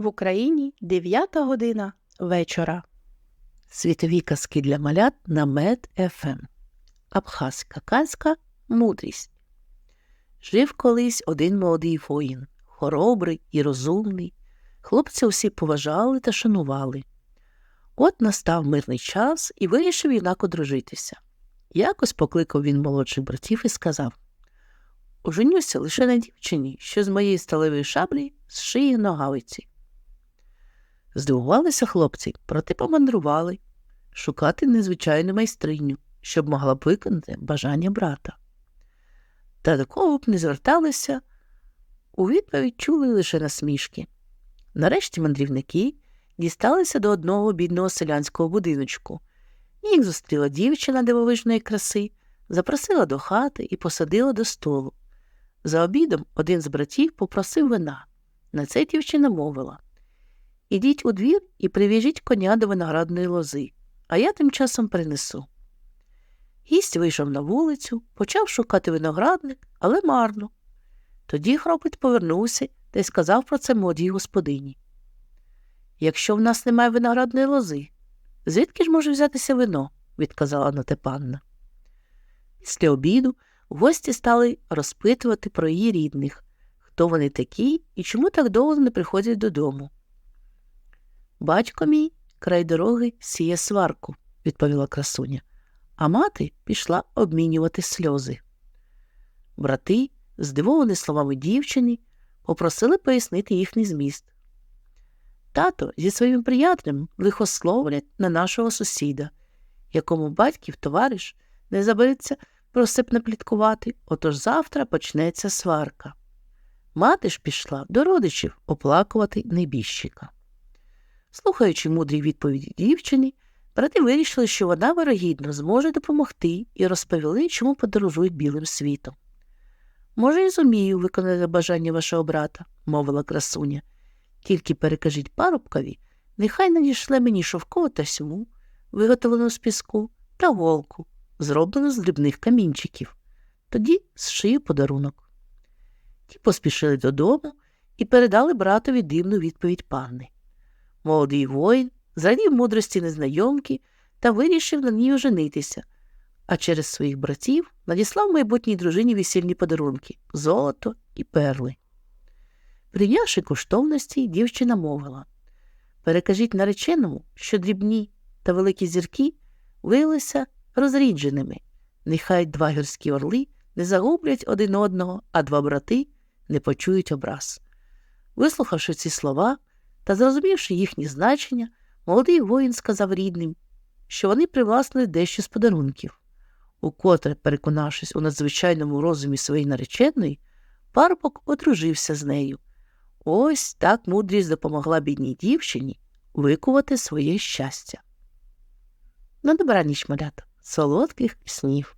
В Україні 9 година вечора. Світові казки для малят на Мед ФМ. Абхазька казка мудрість. Жив колись один молодий воїн, хоробрий і розумний. Хлопці усі поважали та шанували. От настав мирний час і вирішив юнак одружитися. Якось покликав він молодших братів і сказав Оженюся лише на дівчині, що з моєї сталевої шаблі зшиє ногавиці. Здивувалися хлопці, проте помандрували шукати незвичайну майстриню, щоб могла виконати бажання брата. Та до кого б не зверталися, у відповідь чули лише насмішки. Нарешті мандрівники дісталися до одного бідного селянського будиночку. Їх зустріла дівчина дивовижної краси, запросила до хати і посадила до столу. За обідом один з братів попросив вина. На це дівчина мовила Ідіть у двір і прив'яжіть коня до виноградної лози, а я тим часом принесу. Гість вийшов на вулицю, почав шукати виноградник, але марно. Тоді хропить повернувся та й сказав про це молодій господині. Якщо в нас немає виноградної лози, звідки ж може взятися вино? відказала Натепанна. Після обіду гості стали розпитувати про її рідних, хто вони такі і чому так довго не приходять додому. Батько мій край дороги сіє сварку, відповіла красуня, а мати пішла обмінювати сльози. Брати, здивовані словами дівчини, попросили пояснити їхній зміст. Тато зі своїм приятелем лихословлять на нашого сусіда, якому батьків товариш не забереться просип напліткувати, отож завтра почнеться сварка. Мати ж пішла до родичів оплакувати небіжчика. Слухаючи мудрі відповіді дівчини, брати вирішили, що вона, вирогідно, зможе допомогти і розповіли, чому подорожують білим світом. Може, і зумію виконати бажання вашого брата, мовила красуня. Тільки перекажіть парубкові, нехай надішле мені шовкову тасьму, виготовлену з піску, та голку, зроблену з дрібних камінчиків. Тоді зшию подарунок. Ті поспішили додому і передали братові дивну відповідь панни. Молодий воїн зрадів мудрості незнайомки та вирішив на ній оженитися, а через своїх братів надіслав майбутній дружині весільні подарунки золото і перли. Прийнявши коштовності, дівчина мовила Перекажіть нареченому, що дрібні та великі зірки виявилися розрідженими. Нехай два гірські орли не загублять один одного, а два брати не почують образ. Вислухавши ці слова та зрозумівши їхні значення, молодий воїн сказав рідним, що вони привласнили дещо з подарунків. Укотре, переконавшись у надзвичайному розумі своєї нареченої, парубок одружився з нею. Ось так мудрість допомогла бідній дівчині викувати своє щастя. На добраніч, малята, солодких снів.